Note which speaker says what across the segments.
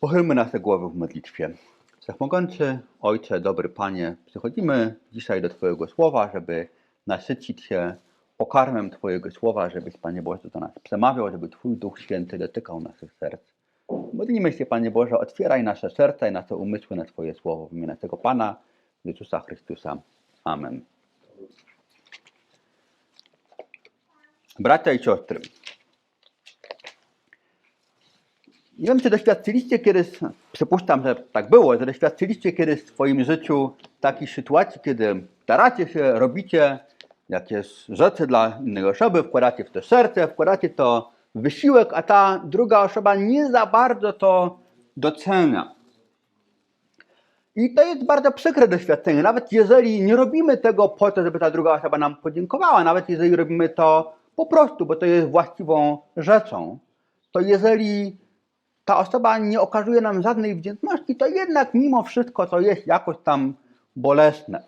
Speaker 1: Pochylmy nasze głowy w modlitwie. Wszechmogący Ojcze, dobry Panie, przychodzimy dzisiaj do Twojego słowa, żeby nasycić się pokarmem Twojego słowa, żebyś, Panie Boże, do nas przemawiał, żeby Twój Duch Święty dotykał naszych serc. Modlimy się, Panie Boże, otwieraj nasze serca i nasze umysły na Twoje słowo w imię naszego Pana Jezusa Chrystusa. Amen. Bracia i siostry, Nie wiem, czy doświadczyliście kiedyś, przypuszczam, że tak było, że doświadczyliście kiedyś w swoim życiu takich sytuacji, kiedy staracie się, robicie jakieś rzeczy dla innej osoby, wkładacie w to serce, wkładacie to wysiłek, a ta druga osoba nie za bardzo to docenia. I to jest bardzo przykre doświadczenie. Nawet jeżeli nie robimy tego po to, żeby ta druga osoba nam podziękowała, nawet jeżeli robimy to po prostu, bo to jest właściwą rzeczą, to jeżeli ta osoba nie okazuje nam żadnej wdzięczności, to jednak mimo wszystko to jest jakoś tam bolesne.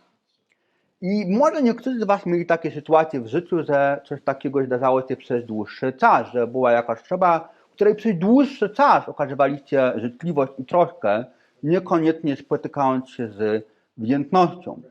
Speaker 1: I może niektórzy z Was mieli takie sytuacje w życiu, że coś takiego zdarzało się przez dłuższy czas, że była jakaś osoba, której przez dłuższy czas okazywaliście życzliwość i troskę, niekoniecznie spotykając się z wdzięcznością.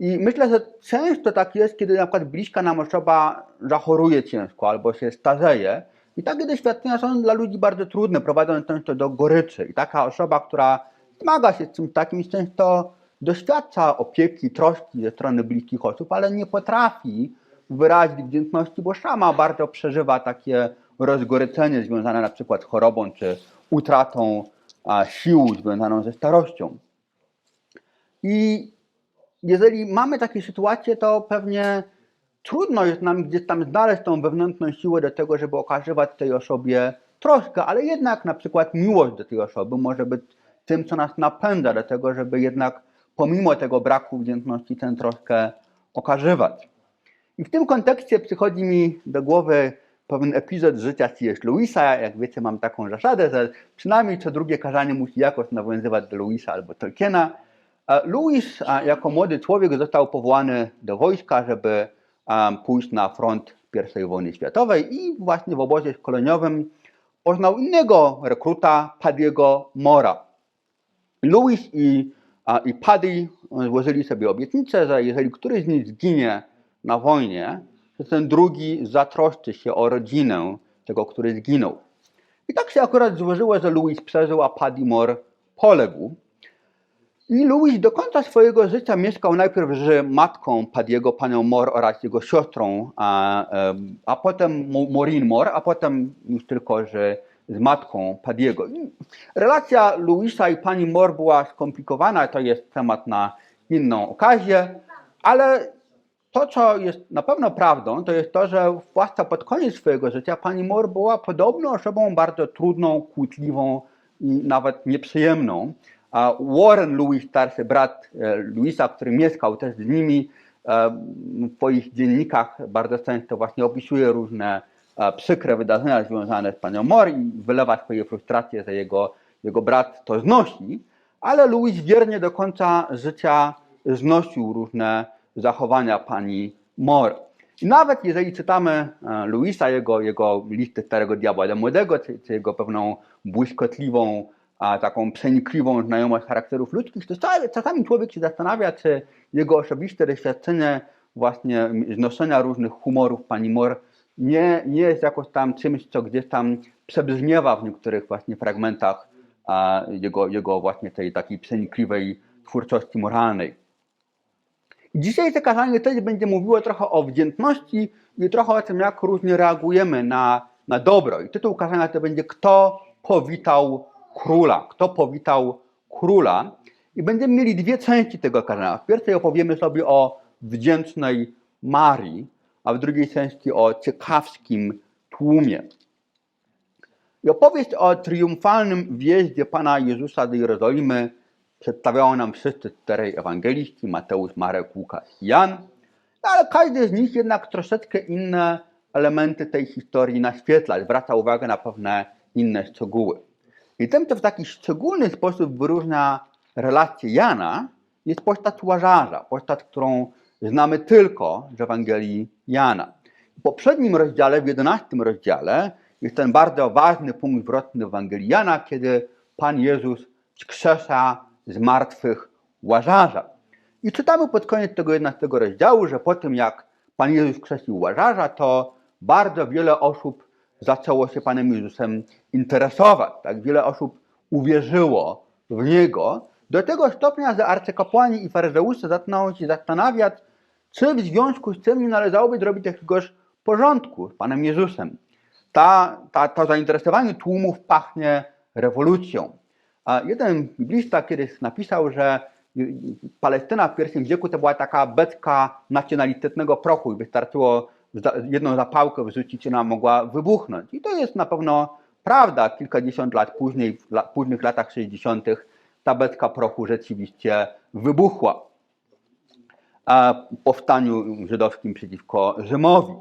Speaker 1: I myślę, że często tak jest, kiedy na przykład bliska nam osoba zachoruje ciężko albo się starzeje. I takie doświadczenia są dla ludzi bardzo trudne, prowadzą często do goryczy. I taka osoba, która zmaga się z czymś takim, często doświadcza opieki, troski ze strony bliskich osób, ale nie potrafi wyrazić wdzięczności, bo sama bardzo przeżywa takie rozgoryczenie związane na przykład z chorobą czy utratą sił związaną ze starością. I jeżeli mamy takie sytuacje, to pewnie trudno jest nam gdzieś tam znaleźć tą wewnętrzną siłę do tego, żeby okazywać tej osobie troskę, ale jednak na przykład miłość do tej osoby może być tym, co nas napędza do tego, żeby jednak pomimo tego braku wdzięczności tę troskę okazywać. I w tym kontekście przychodzi mi do głowy pewien epizod z życia C.S. Lewisa. Jak wiecie, mam taką zasadę, że przynajmniej co drugie kazanie musi jakoś nawiązywać do Lewisa albo Tolkiena. Lewis jako młody człowiek został powołany do wojska, żeby pójść na front I wojny światowej i właśnie w obozie szkoleniowym poznał innego rekruta, Paddy'ego Mora. Lewis i, i Paddy złożyli sobie obietnicę, że jeżeli któryś z nich zginie na wojnie, to ten drugi zatroszczy się o rodzinę tego, który zginął. I tak się akurat złożyło, że Lewis przeżył, a Paddy Moore poległ. I Louis do końca swojego życia mieszkał najpierw z matką Padiego, panią Moore oraz jego siostrą, a, a potem Maureen Moore, a potem już tylko z, z matką Padiego. Relacja Louisa i pani Moore była skomplikowana, to jest temat na inną okazję, ale to, co jest na pewno prawdą, to jest to, że zwłaszcza pod koniec swojego życia pani Moore była podobną osobą bardzo trudną, kłótliwą i nawet nieprzyjemną. A Warren Lewis, starszy brat Louisa, który mieszkał też z nimi, w swoich dziennikach bardzo często właśnie opisuje różne przykre wydarzenia związane z panią Moore i wylewa swoje frustracje, że jego, jego brat to znosi, ale Louis wiernie do końca życia znosił różne zachowania pani Moore. I nawet jeżeli czytamy Louisa, jego, jego listy Starego Diabła do Młodego, czy, czy jego pewną błyskotliwą a taką przenikliwą znajomość charakterów ludzkich, to czasami człowiek się zastanawia, czy jego osobiste doświadczenie właśnie znoszenia różnych humorów pani Moore nie, nie jest jakoś tam czymś, co gdzieś tam przebrzmiewa w niektórych właśnie fragmentach a, jego, jego właśnie tej takiej przenikliwej twórczości moralnej. Dzisiejsze kazanie też będzie mówiło trochę o wdzięczności i trochę o tym, jak różnie reagujemy na, na dobro. I tytuł kazania to będzie Kto powitał króla. Kto powitał króla? I będziemy mieli dwie części tego kazania. W pierwszej opowiemy sobie o wdzięcznej Marii, a w drugiej części o ciekawskim tłumie. I opowieść o triumfalnym wjeździe Pana Jezusa do Jerozolimy przedstawiało nam wszyscy czterej ewangeliści, Mateusz, Marek, Łukasz i Jan, no ale każdy z nich jednak troszeczkę inne elementy tej historii naświetla, zwraca uwagę na pewne inne szczegóły. I tym, co w taki szczególny sposób wyróżnia relację Jana, jest postać łazarza, postać, którą znamy tylko z Ewangelii Jana. W poprzednim rozdziale, w jedenastym rozdziale, jest ten bardzo ważny punkt zwrotny Ewangelii Jana, kiedy Pan Jezus wskrzesza z martwych Łazarza. I czytamy pod koniec tego 11 rozdziału, że po tym jak Pan Jezus wskrzesił Łazarza, to bardzo wiele osób zaczęło się Panem Jezusem interesować. Tak wiele osób uwierzyło w Niego, do tego stopnia, że arcykapłani i faryzeusze zaczynają się zastanawiać, czy w związku z tym nie należałoby zrobić jakiegoś porządku z Panem Jezusem. Ta, ta, to zainteresowanie tłumów pachnie rewolucją. A jeden biblista kiedyś napisał, że Palestyna w pierwszym wieku to była taka beczka nacjonalitetnego prochu i wystarczyło jedną zapałkę wrzucić i ona mogła wybuchnąć. I to jest na pewno prawda. Kilkadziesiąt lat później, w la, późnych latach 60. ta beczka prochu rzeczywiście wybuchła a, powstaniu żydowskim przeciwko Rzymowi.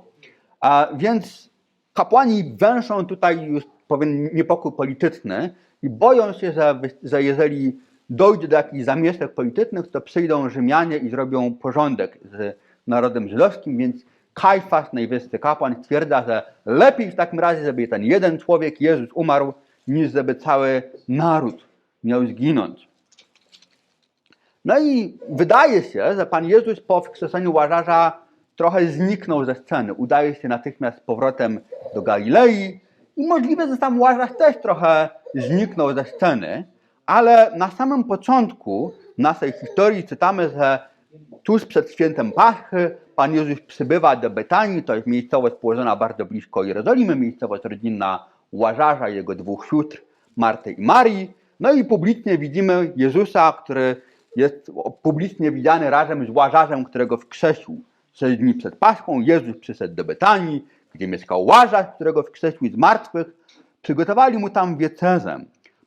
Speaker 1: A więc kapłani węszą tutaj już pewien niepokój polityczny i boją się, że, że jeżeli dojdzie do jakichś zamieszek politycznych, to przyjdą Rzymianie i zrobią porządek z narodem żydowskim, więc Kajfas, najwyższy kapłan, stwierdza, że lepiej w takim razie, żeby ten jeden człowiek, Jezus, umarł, niż żeby cały naród miał zginąć. No i wydaje się, że Pan Jezus po wskrzeszeniu Łazarza trochę zniknął ze sceny. Udaje się natychmiast z powrotem do Galilei i możliwe, że tam Łazarz też trochę zniknął ze sceny, ale na samym początku naszej historii czytamy, że tuż przed świętem Paschy Pan Jezus przybywa do Betanii, to jest miejscowość położona bardzo blisko Jerozolimy, miejscowość rodzinna Łazarza jego dwóch sióstr, Marty i Marii. No i publicznie widzimy Jezusa, który jest publicznie widziany razem z Łazarzem, którego wskrzesił sześć dni przed Paschą. Jezus przyszedł do Betanii, gdzie mieszkał Łazarz, którego wskrzesił z martwych. Przygotowali mu tam wiecerzę.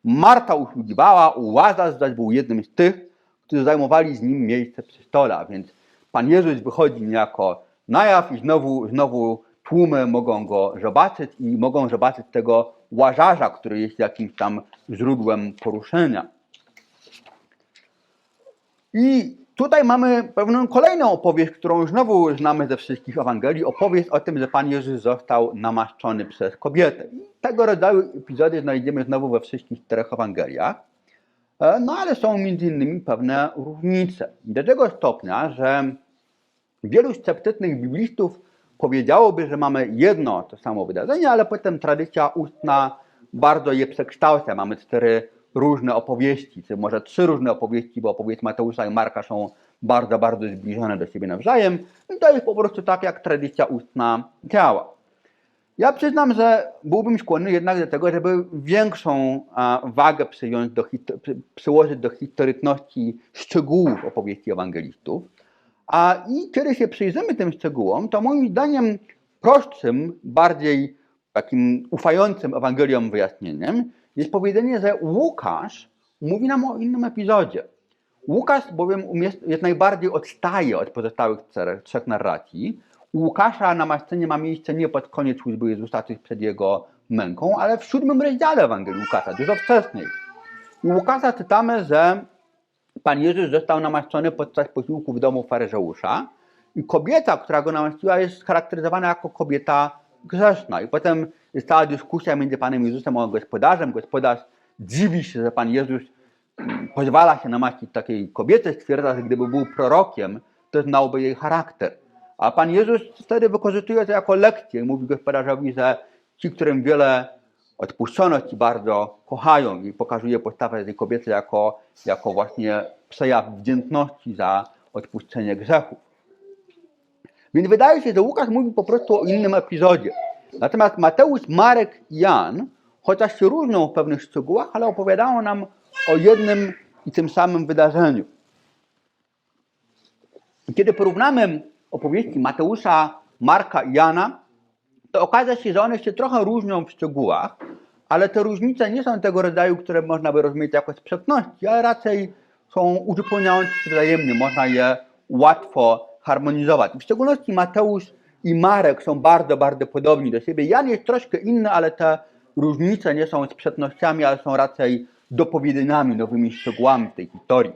Speaker 1: Marta usługiwała, Łazarz zaś był jednym z tych, którzy zajmowali z nim miejsce przy stole. Więc Pan Jezus wychodzi niejako na jaw i znowu, znowu tłumy mogą go zobaczyć i mogą zobaczyć tego Łazarza, który jest jakimś tam źródłem poruszenia. I tutaj mamy pewną kolejną opowieść, którą znowu znamy ze wszystkich Ewangelii. Opowieść o tym, że Pan Jezus został namaszczony przez kobietę. Tego rodzaju epizody znajdziemy znowu we wszystkich czterech Ewangeliach. E, No ale są między innymi pewne różnice. Do tego stopnia, że wielu sceptycznych biblistów powiedziałoby, że mamy jedno to samo wydarzenie, ale potem tradycja ustna bardzo je przekształca. Mamy cztery różne opowieści, czy może trzy różne opowieści, bo opowieść Mateusza i Marka są bardzo, bardzo zbliżone do siebie nawzajem. I to jest po prostu tak, jak tradycja ustna działa. Ja przyznam, że byłbym skłonny jednak do tego, żeby większą wagę przyjąć do, przyłożyć do historyczności szczegółów opowieści ewangelistów. A i kiedy się przyjrzymy tym szczegółom, to moim zdaniem prostszym, bardziej takim ufającym Ewangeliom wyjaśnieniem jest powiedzenie, że Łukasz mówi nam o innym epizodzie. Łukasz bowiem jest najbardziej odstaje od pozostałych trzech narracji. U Łukasza namaszczenie ma miejsce nie pod koniec służby Jezusa, czy przed jego męką, ale w siódmym rozdziale Ewangelii Łukasza, dużo wcześniej. U Łukasza czytamy, że Pan Jezus został namaszczony podczas posiłku w domu faryzeusza i kobieta, która go namaszczyła, jest scharakteryzowana jako kobieta grzeszna. I potem jest cała dyskusja między Panem Jezusem a gospodarzem. Gospodarz dziwi się, że Pan Jezus mm, pozwala się namaścić takiej kobiecie, stwierdza, że gdyby był prorokiem, to znałby jej charakter. A Pan Jezus wtedy wykorzystuje to jako lekcję mówi gospodarzowi, że ci, którym wiele odpuszczono, ci bardzo kochają i pokazuje postawę tej kobiety jako, jako właśnie przejaw wdzięczności za odpuszczenie grzechów. Więc wydaje się, że Łukasz mówi po prostu o innym epizodzie. Natomiast Mateusz, Marek i Jan, chociaż się różnią w pewnych szczegółach, ale opowiadają nam o jednym i tym samym wydarzeniu. Kiedy porównamy opowieści Mateusza, Marka i Jana, to okaże się, że one się trochę różnią w szczegółach, ale te różnice nie są tego rodzaju, które można by rozumieć jako sprzeczności, ale raczej są uzupełniające się wzajemnie, można je łatwo harmonizować. W szczególności Mateusz i Marek są bardzo, bardzo podobni do siebie. Jan jest troszkę inny, ale te różnice nie są sprzecznościami, ale są raczej dopowiedzeniami, nowymi szczegółami w tej historii.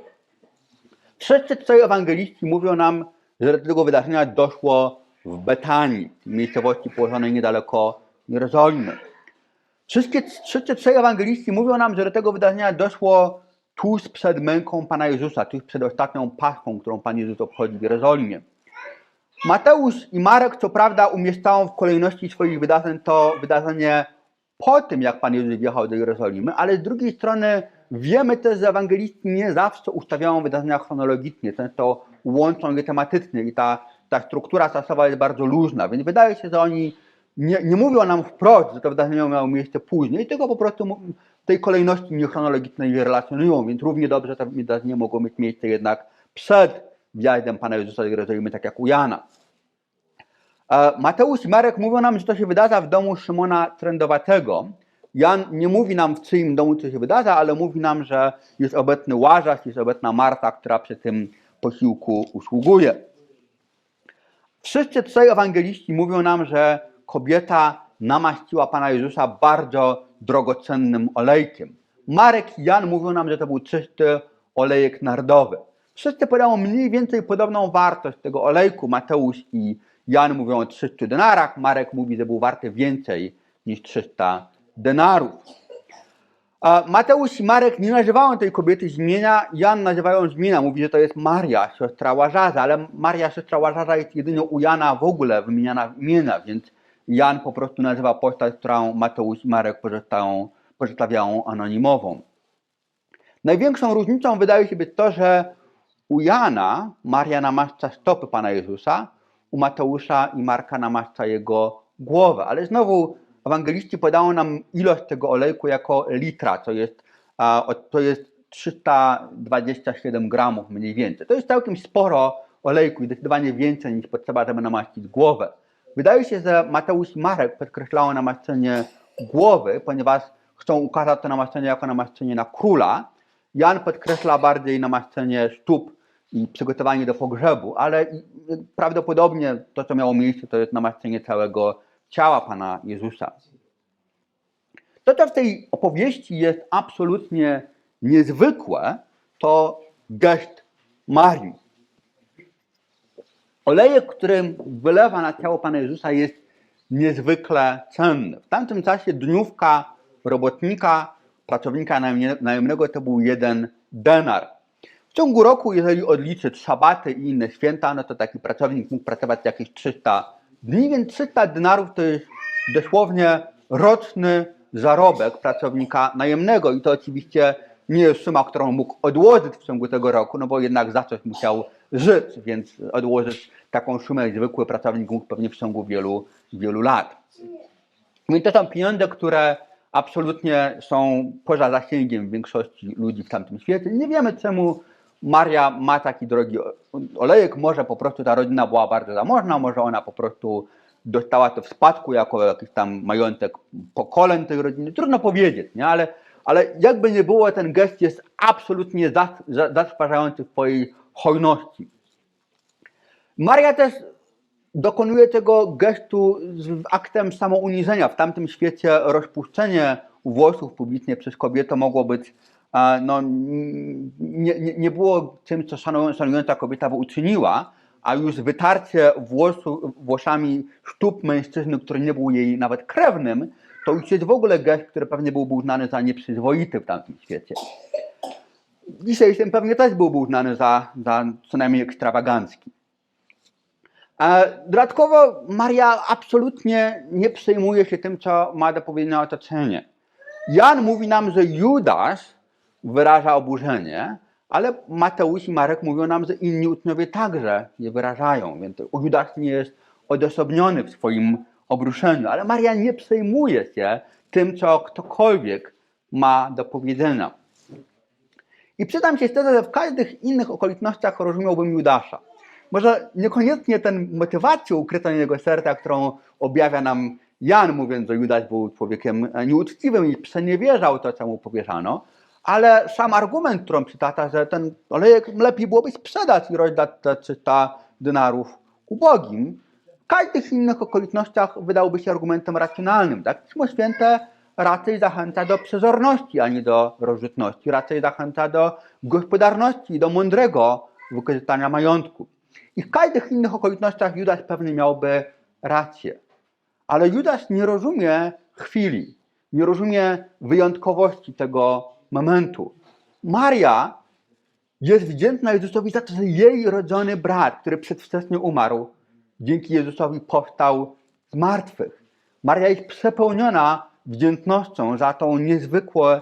Speaker 1: Wszyscy trzej ewangeliści mówią nam, do tego wydarzenia doszło w Betanii, miejscowości położonej niedaleko Jerozolimy. Wszystkie, wszystkie trzej ewangeliści mówią nam, że do tego wydarzenia doszło tuż przed męką Pana Jezusa, tuż przed ostatnią Paschą, którą Pan Jezus obchodzi w Jerozolimie. Mateusz i Marek, co prawda, umieszczają w kolejności swoich wydarzeń to wydarzenie po tym, jak Pan Jezus wjechał do Jerozolimy, ale z drugiej strony wiemy też, że ewangeliści nie zawsze ustawiają wydarzenia chronologicznie, często łączą je tematycznie i ta, ta struktura czasowa jest bardzo luźna, więc wydaje się, że oni nie, nie mówią nam wprost, że to wydarzenie miało miejsce później, tylko po prostu tej kolejności niechronologicznej je relacjonują, więc równie dobrze te wydarzenia mogło mieć miejsce jednak przed wjazdem Pana Jezusa do Jerozolimy, tak jak u Jana. E, Mateusz i Marek mówią nam, że to się wydarza w domu Szymona Trędowatego. Jan nie mówi nam w czyim domu co się wydarza, ale mówi nam, że jest obecny Łażasz, jest obecna Marta, która przy tym posiłku usługuje. Wszyscy trzej ewangeliści mówią nam, że kobieta namaściła Pana Jezusa bardzo drogocennym olejkiem. Marek i Jan mówią nam, że to był czysty olejek nardowy. Wszyscy podają mniej więcej podobną wartość tego olejku. Mateusz i Jan mówią o 300 denarach, Marek mówi, że był warty więcej niż 300 denarów. Mateusz i Marek nie nazywają tej kobiety z imienia, Jan nazywają z imienia, mówi, że to jest Maria, siostra Łażarza, ale Maria, siostra Łażarza jest jedynie u Jana w ogóle wymieniana imienia, więc Jan po prostu nazywa postać, którą Mateusz i Marek pozostają, pozostawiają anonimową. Największą różnicą wydaje się być to, że u Jana Maria namaszcza stopy Pana Jezusa, u Mateusza i Marka namaszcza jego głowę. Ale znowu ewangeliści podają nam ilość tego olejku jako litra, to jest, to jest 327 gramów mniej więcej. To jest całkiem sporo olejku i zdecydowanie więcej niż potrzeba, żeby namaścić głowę. Wydaje się, że Mateusz Marek podkreślają namaszczenie głowy, ponieważ chcą ukazać to namaszczenie jako namaszczenie na króla. Jan podkreśla bardziej namaszczenie stóp i przygotowanie do pogrzebu, ale prawdopodobnie to, co miało miejsce, to jest namaszczenie całego ciała Pana Jezusa. To, co w tej opowieści jest absolutnie niezwykłe, to gest Marii. Olejek, który wylewa na ciało Pana Jezusa jest niezwykle cenny. W tamtym czasie dniówka robotnika, pracownika najemnego to był jeden denar. W ciągu roku, jeżeli odliczyć szabaty i inne święta, no to taki pracownik mógł pracować jakieś 300 dni, więc 300 denarów to jest dosłownie roczny zarobek pracownika najemnego i to oczywiście nie jest suma, którą mógł odłożyć w ciągu tego roku, no bo jednak za coś musiał żyć, więc odłożyć taką sumę zwykły pracownik mógł pewnie w ciągu wielu, wielu lat. Więc to są pieniądze, które absolutnie są poza zasięgiem większości ludzi w tamtym świecie. Nie wiemy czemu Maria ma taki drogi olejek. Może po prostu ta rodzina była bardzo zamożna, może ona po prostu dostała to w spadku jako jakiś tam majątek pokoleń tej rodziny. Trudno powiedzieć, nie? Ale, ale jakby nie było, ten gest jest absolutnie zas- za- zatrważający w swojej hojności. Maria też dokonuje tego gestu z aktem samouniżenia. W tamtym świecie rozpuszczenie włosów publicznie przez kobietę mogło być, no, nie, nie, było czymś, co szanują- szanująca kobieta by uczyniła, a już wytarcie włosu, włosami stóp mężczyzny, który nie był jej nawet krewnym, to już jest w ogóle gest, który pewnie byłby uznany za nieprzyzwoity w tamtym świecie. Dzisiaj ten pewnie też byłby uznany za, za co najmniej ekstrawagancki. E, Dodatkowo Maria absolutnie nie przejmuje się tym, co ma do powiedzenia otoczenie. Jan mówi nam, że Judasz wyraża oburzenie, ale Mateusz i Marek mówią nam, że inni uczniowie także je wyrażają, więc Judasz nie jest odosobniony w swoim obruszeniu, ale Maria nie przejmuje się tym, co ktokolwiek ma do powiedzenia. I przyznam się szczerze, że w każdych innych okolicznościach rozumiałbym Judasza. Może niekoniecznie ten motywacją ukrytą jego serca, którą objawia nam Jan, mówiąc, że Judasz był człowiekiem nieuczciwym i przeniewierzał to, co mu powierzano, ale sam argument, którą przytacza, że ten olejek lepiej byłoby sprzedać i rozdać te 300 denarów ubogim, w każdych innych okolicznościach wydałby się argumentem racjonalnym. Tak? Pismo Święte raczej zachęca do przezorności, a nie do rozrzutności. Raczej zachęca do gospodarności, do mądrego wykorzystania majątku. I w każdych innych okolicznościach Judasz pewnie miałby rację. Ale Judasz nie rozumie chwili. nie rozumie wyjątkowości tego momentu. Maria jest wdzięczna Jezusowi za to, że jej rodzony brat, który przedwcześnie umarł, dzięki Jezusowi powstał z martwych. Maria jest przepełniona wdzięcznością za to niezwykłe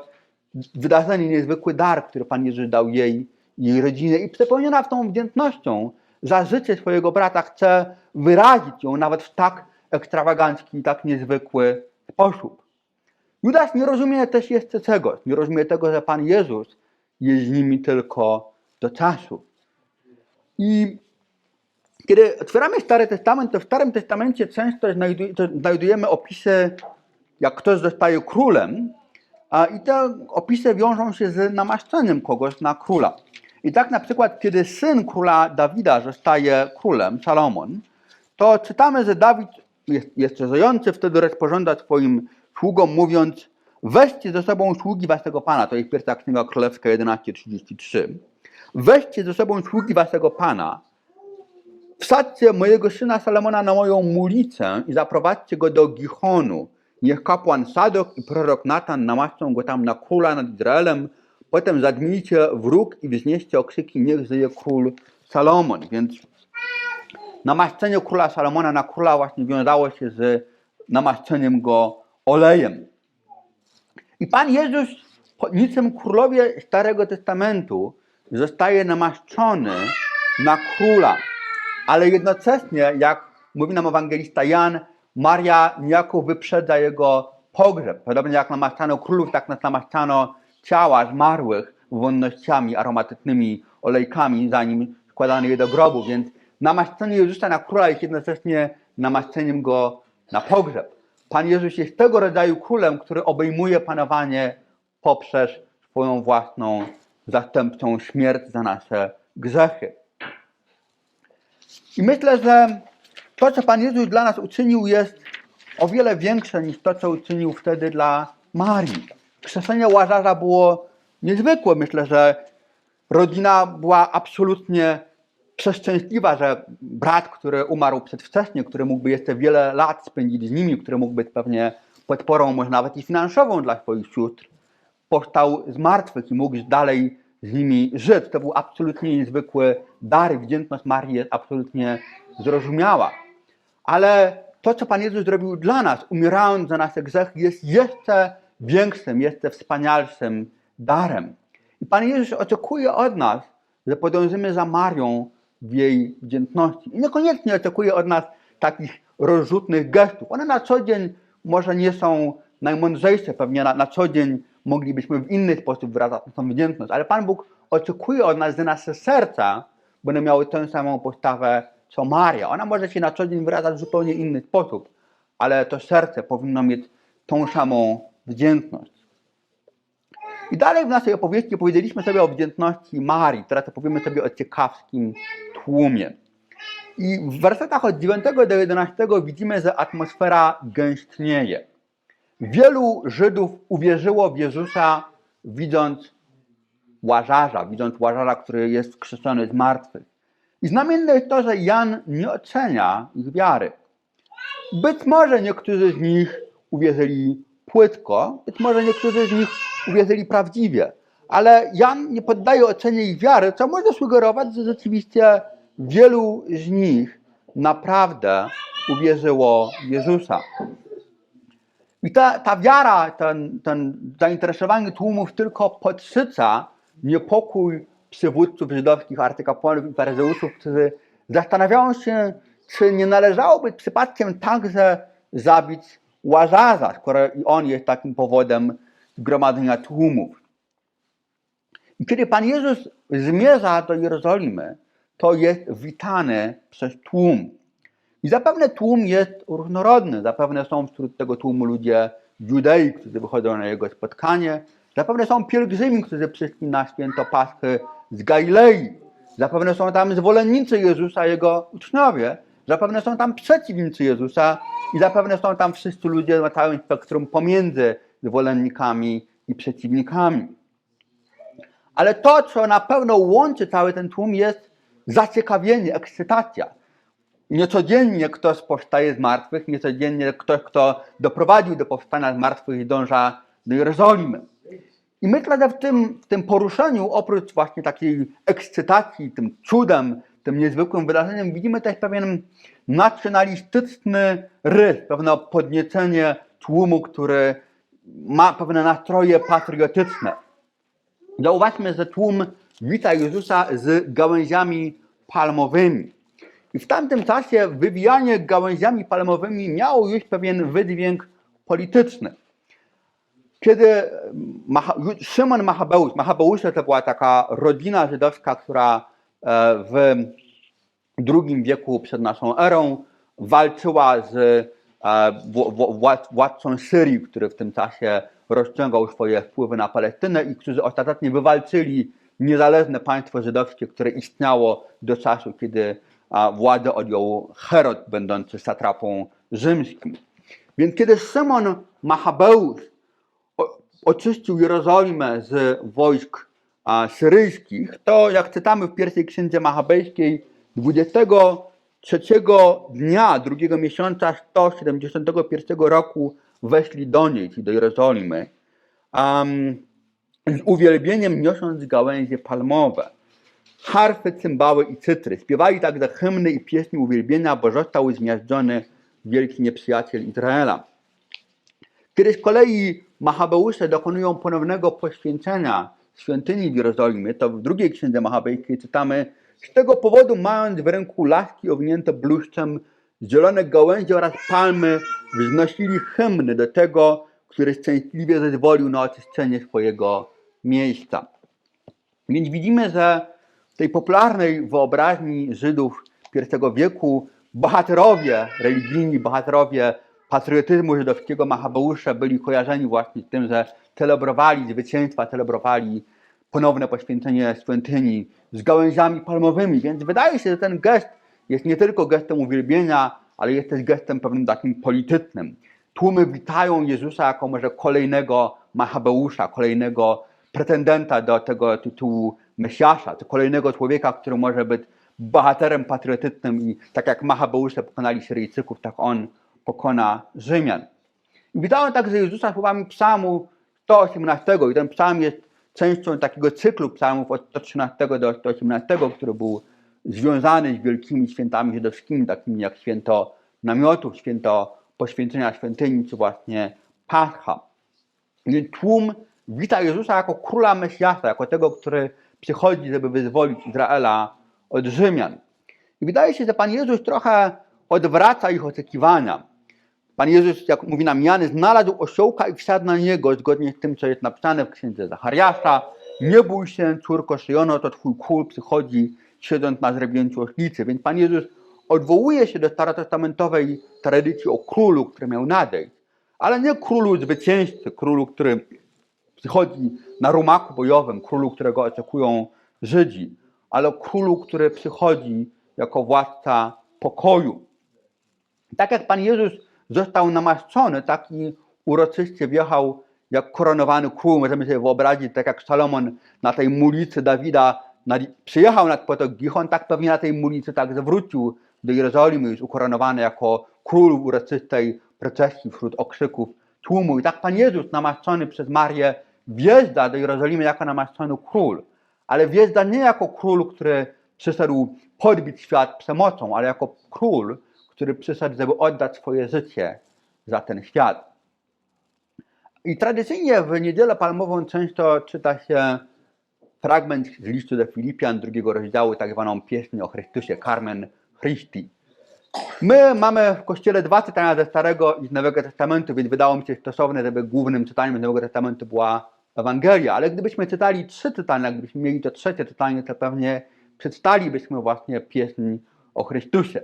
Speaker 1: wydarzenie, niezwykły dar, który Pan Jezus dał jej i jej rodzinie i przepełniona w tą wdzięcznością za życie swojego brata chce wyrazić ją nawet w tak ekstrawagancki i tak niezwykły sposób. Judasz nie rozumie też jeszcze czegoś. Nie rozumie tego, że Pan Jezus jest z nimi tylko do czasu. I kiedy otwieramy Stary Testament, to w Starym Testamencie często znajduj- to znajdujemy opisy, jak ktoś zostaje królem, a i te opisy wiążą się z namaszczeniem kogoś na króla. I tak na przykład, kiedy syn króla Dawida zostaje królem, Salomon, to czytamy, że Dawid, jest, jeszcze żyjący, wtedy rozporządza swoim sługom, mówiąc weźcie ze sobą sługi waszego pana, to jest pierwsza księga królewska 11.33. Weźcie ze sobą sługi waszego pana, wsadźcie mojego syna Salomona na moją mulicę i zaprowadźcie go do Gichonu. Niech kapłan Sadok i prorok Natan namaszczą go tam na króla nad Izraelem. Potem zadmijcie wróg i wznieście okrzyki, niech żyje król Salomon. Więc namaszczenie króla Salomona na króla właśnie wiązało się z namaszczeniem go olejem. I Pan Jezus, niczym królowie Starego Testamentu, zostaje namaszczony na króla. Ale jednocześnie, jak mówi nam ewangelista Jan, Maria niejako wyprzedza jego pogrzeb. Podobnie jak namaszczano królów, tak nas namaszczano ciała zmarłych wonnościami aromatycznymi, olejkami, zanim składano je do grobu. Więc namaszczenie Jezusa na króla jest jednocześnie namaszczeniem go na pogrzeb. Pan Jezus jest tego rodzaju królem, który obejmuje panowanie poprzez swoją własną zastępczą śmierć za nasze grzechy. I myślę, że to, co Pan Jezus dla nas uczynił, jest o wiele większe niż to, co uczynił wtedy dla Marii. Krzeszenie Łazarza było niezwykłe. Myślę, że rodzina była absolutnie przeszczęśliwa, że brat, który umarł przedwcześnie, który mógłby jeszcze wiele lat spędzić z nimi, który mógł być pewnie podporą, może nawet i finansową dla swoich sióstr, powstał z martwych i mógł dalej z nimi żyć. To był absolutnie niezwykły dar. Wdzięczność Marii jest absolutnie zrozumiała. Ale to, co Pan Jezus zrobił dla nas, umierając za nasze grzechy, jest jeszcze większym, jeszcze wspanialszym darem. I Pan Jezus oczekuje od nas, że podążymy za Marią w jej wdzięczności. I niekoniecznie oczekuje od nas takich rozrzutnych gestów. One na co dzień może nie są najmądrzejsze, pewnie na, na co dzień moglibyśmy w inny sposób wyrażać tą wdzięczność, ale Pan Bóg oczekuje od nas, że nasze serca będą miały tę samą postawę co Maria. Ona może się na co dzień wyrażać w zupełnie inny sposób, ale to serce powinno mieć tą samą wdzięczność. I dalej w naszej opowieści powiedzieliśmy sobie o wdzięczności Marii, teraz opowiemy sobie o ciekawskim tłumie. I w wersetach od 9 do 11 widzimy, że atmosfera gęstnieje. Wielu Żydów uwierzyło w Jezusa, widząc Łazarza, widząc Łazarza, który jest wskrzeszony z martwych. I znamienne jest to, że Jan nie ocenia ich wiary. Być może niektórzy z nich uwierzyli płytko, być może niektórzy z nich uwierzyli prawdziwie, ale Jan nie poddaje ocenie ich wiary, co może sugerować, że rzeczywiście wielu z nich naprawdę uwierzyło Jezusa. I ta, ta wiara, ten, ten zainteresowanie tłumów tylko podsyca niepokój przywódców żydowskich, arcykapłanów i faryzeuszów, którzy zastanawiają się, czy nie należałoby przypadkiem także zabić Łazarza, skoro on jest takim powodem zgromadzenia tłumów. I kiedy Pan Jezus zmierza do Jerozolimy, to jest witany przez tłum. I zapewne tłum jest różnorodny. Zapewne są wśród tego tłumu ludzie Judei, którzy wychodzą na jego spotkanie. Zapewne są pielgrzymi, którzy przyszli na święto Paschy z Galilei. Zapewne są tam zwolennicy Jezusa, jego uczniowie. Zapewne są tam przeciwnicy Jezusa i zapewne są tam wszyscy ludzie na całym spektrum pomiędzy zwolennikami i przeciwnikami. Ale to, co na pewno łączy cały ten tłum, jest zaciekawienie, ekscytacja. Niecodziennie ktoś powstaje z martwych, niecodziennie ktoś, kto doprowadził do powstania z martwych, dąża do Jerozolimy. I myślę, że w tym, w tym poruszeniu, oprócz właśnie takiej ekscytacji, tym cudem, tym niezwykłym wydarzeniem, widzimy też pewien nacjonalistyczny rys, pewne podniecenie tłumu, który ma pewne nastroje patriotyczne. Zauważmy, że tłum wita Jezusa z gałęziami palmowymi. I w tamtym czasie wywijanie gałęziami palmowymi miało już pewien wydźwięk polityczny. Kiedy Szymon Machabeusz, Machabeusze to była taka rodzina żydowska, która e, w II wieku przed naszą erą walczyła z e, władcą Syrii, który w tym czasie rozciągał swoje wpływy na Palestynę i którzy ostatecznie wywalczyli niezależne państwo żydowskie, które istniało do czasu, kiedy władzę odjął Herod, będący satrapą rzymskim. Więc kiedy Szymon Machabeusz oczyścił Jerozolimę z wojsk syryjskich, to jak czytamy w pierwszej księdze machabejskiej 23 dnia drugiego miesiąca 171 roku weszli do niej, do Jerozolimy, z uwielbieniem niosąc gałęzie palmowe, harfy, cymbały i cytry. Śpiewali także hymny i pieśni uwielbienia, bo został zmiażdżony wielki nieprzyjaciel Izraela. Kiedy z kolei Machabeusze dokonują ponownego poświęcenia świątyni w Jerozolimie, to w drugiej księdze machabejskiej czytamy z tego powodu mając w ręku laski owinięte bluszczem, zielone gałęzie oraz palmy wznosili hymny do tego, który szczęśliwie zezwolił na oczyszczenie swojego miejsca. Więc widzimy, że w tej popularnej wyobraźni Żydów I wieku bohaterowie religijni, bohaterowie patriotyzmu żydowskiego Machabeusze byli kojarzeni właśnie z tym, że celebrowali zwycięstwa, celebrowali ponowne poświęcenie świątyni z gałęziami palmowymi. Więc wydaje się, że ten gest jest nie tylko gestem uwielbienia, ale jest też gestem pewnym takim politycznym. Tłumy witają Jezusa jako może kolejnego Machabeusza, kolejnego pretendenta do tego tytułu Mesjasza, to kolejnego człowieka, który może być bohaterem patriotycznym i tak jak Machabeusze pokonali Syryjczyków, tak on pokona Rzymian. I witają także Jezusa słowami psalmu 118 i ten psalm jest częścią takiego cyklu psalmów od 113 do 118, który był związany z wielkimi świętami żydowskimi, takimi jak święto namiotów, święto poświęcenia świątyni, czy właśnie Pascha. Tłum wita Jezusa jako króla Mesjasza, jako tego, który przychodzi, żeby wyzwolić Izraela od Rzymian. I wydaje się, że Pan Jezus trochę odwraca ich oczekiwania. Pan Jezus, jak mówi nam Jany, znalazł osiołka i wsiadł na niego, zgodnie z tym, co jest napisane w księdze Zachariasza. Nie bój się, córko Szyjono, to twój król przychodzi, siedząc na zrebięciu oślicy. Więc Pan Jezus odwołuje się do starotestamentowej tradycji o królu, który miał nadejść, ale nie królu zwycięzcy, królu, który przychodzi na rumaku bojowym, królu, którego oczekują Żydzi, ale królu, który przychodzi jako władca pokoju. Tak jak Pan Jezus został namaszczony, taki uroczyście wjechał jak koronowany król. Możemy sobie wyobrazić, tak jak Salomon na tej mulicy Dawida nad, przyjechał nad potok Gichon, tak pewnie na tej mulicy tak zawrócił do Jerozolimy, już ukoronowany jako król uroczystej procesji wśród okrzyków tłumu. I tak Pan Jezus namaszczony przez Marię wjeżdża do Jerozolimy jako namaszczony król, ale wjeżdża nie jako król, który przyszedł podbić świat przemocą, ale jako król, który przyszedł, żeby oddać swoje życie za ten świat. I tradycyjnie w Niedzielę Palmową często czyta się fragment z listu do Filipian, drugiego rozdziału, tak zwaną pieśń o Chrystusie, Carmen Christi. My mamy w kościele dwa czytania ze Starego i z Nowego Testamentu, więc wydało mi się stosowne, żeby głównym czytaniem z Nowego Testamentu była Ewangelia, ale gdybyśmy czytali trzy czytania, gdybyśmy mieli to trzecie czytanie, to pewnie przeczytalibyśmy właśnie pieśń o Chrystusie.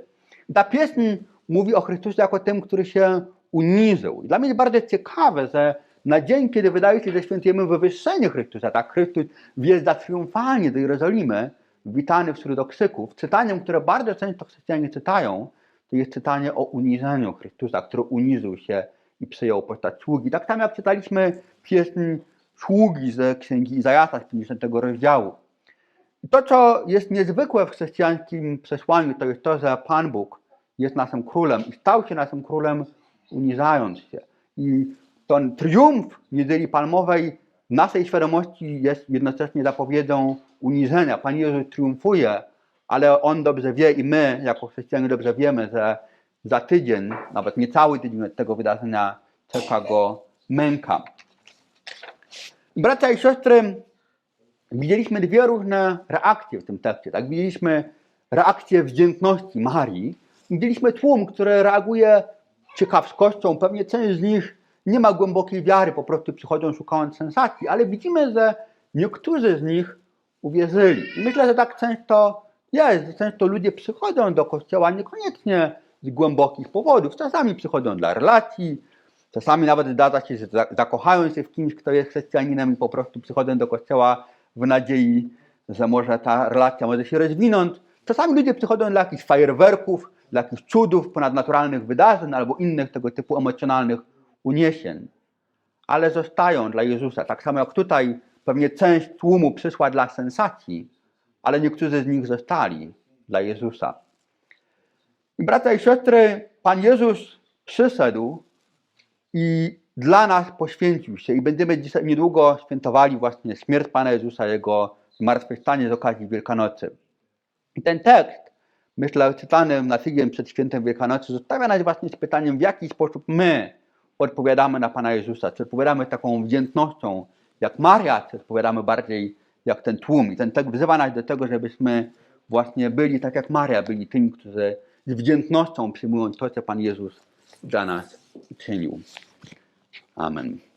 Speaker 1: Ta pieśń mówi o Chrystusie jako tym, który się uniżył. I dla mnie jest bardzo ciekawe, że na dzień, kiedy wydaje się, że świętujemy wywyższenie Chrystusa, tak Chrystus wjeżdża triumfalnie do Jerozolimy, witany wśród okrzyków, czytaniem, które bardzo często chrześcijanie czytają, to jest czytanie o uniżeniu Chrystusa, który uniżył się i przyjął postać sługi. Tak samo jak czytaliśmy pieśń sługi ze księgi Izajasza z 50 rozdziału. I to, co jest niezwykłe w chrześcijańskim przesłaniu, to jest to, że Pan Bóg jest naszym królem i stał się naszym królem, uniżając się. I ten triumf niedzieli palmowej naszej świadomości jest jednocześnie zapowiedzią uniżenia. Pan Jezus triumfuje, ale On dobrze wie i my, jako chrześcijanie, dobrze wiemy, że za tydzień, nawet niecały tydzień od tego wydarzenia, czeka Go męka. Bracia i siostry, widzieliśmy dwie różne reakcje w tym tekście. Tak? Widzieliśmy reakcję wdzięczności Marii, widzieliśmy tłum, który reaguje ciekawskością. Pewnie część z nich nie ma głębokiej wiary, po prostu przychodzą szukając sensacji, ale widzimy, że niektórzy z nich uwierzyli. I myślę, że tak często jest, że często ludzie przychodzą do kościoła niekoniecznie z głębokich powodów. Czasami przychodzą dla relacji, czasami nawet zdarza się, że za- zakochają się w kimś, kto jest chrześcijaninem i po prostu przychodzą do kościoła w nadziei, że może ta relacja może się rozwinąć. Czasami ludzie przychodzą dla jakichś fajerwerków, dla jakichś cudów, ponadnaturalnych wydarzeń albo innych tego typu emocjonalnych uniesień. Ale zostają dla Jezusa. Tak samo jak tutaj pewnie część tłumu przyszła dla sensacji, ale niektórzy z nich zostali dla Jezusa. I bracia i siostry, Pan Jezus przyszedł i dla nas poświęcił się i będziemy dzisiaj niedługo świętowali właśnie śmierć Pana Jezusa, Jego zmartwychwstanie z okazji Wielkanocy. I ten tekst, myślę, czytany na tydzień przed świętem Wielkanocy, zostawia nas właśnie z pytaniem, w jaki sposób my odpowiadamy na Pana Jezusa. Czy odpowiadamy taką wdzięcznością jak Maria, czy odpowiadamy bardziej jak ten tłum. I ten tekst wzywa nas do tego, żebyśmy właśnie byli tak jak Maria, byli tymi, którzy z wdzięcznością przyjmują to, co Pan Jezus dla nas czynił. Amen.